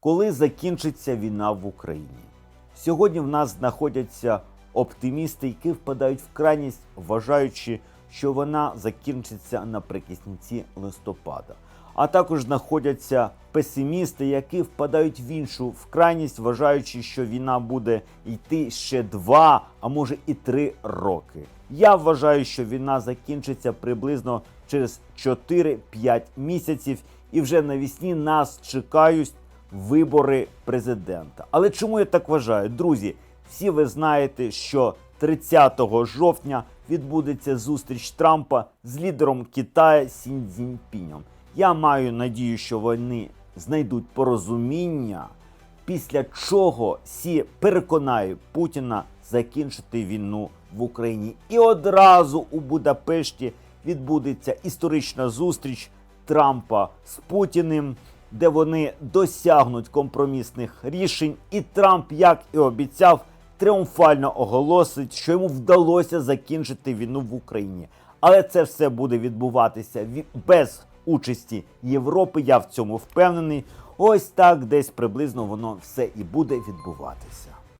коли закінчиться війна в Україні. Сьогодні в нас знаходяться оптимісти, які впадають в крайність, вважаючи, що вона закінчиться наприкінці листопада. А також знаходяться песимісти, які впадають в іншу в крайність, вважаючи, що війна буде йти ще два, а може і три роки. Я вважаю, що війна закінчиться приблизно через 4-5 місяців, і вже навесні нас чекають вибори президента. Але чому я так вважаю? Друзі, всі ви знаєте, що 30 жовтня відбудеться зустріч Трампа з лідером Китаю Сін Цзіньпінем. Я маю надію, що вони знайдуть порозуміння, після чого Сі переконає Путіна закінчити війну в Україні. І одразу у Будапешті відбудеться історична зустріч Трампа з Путіним, де вони досягнуть компромісних рішень, і Трамп, як і обіцяв, тріумфально оголосить, що йому вдалося закінчити війну в Україні. Але це все буде відбуватися ві- без участі Європи. Я в цьому впевнений. Ось так десь приблизно воно все і буде відбуватися.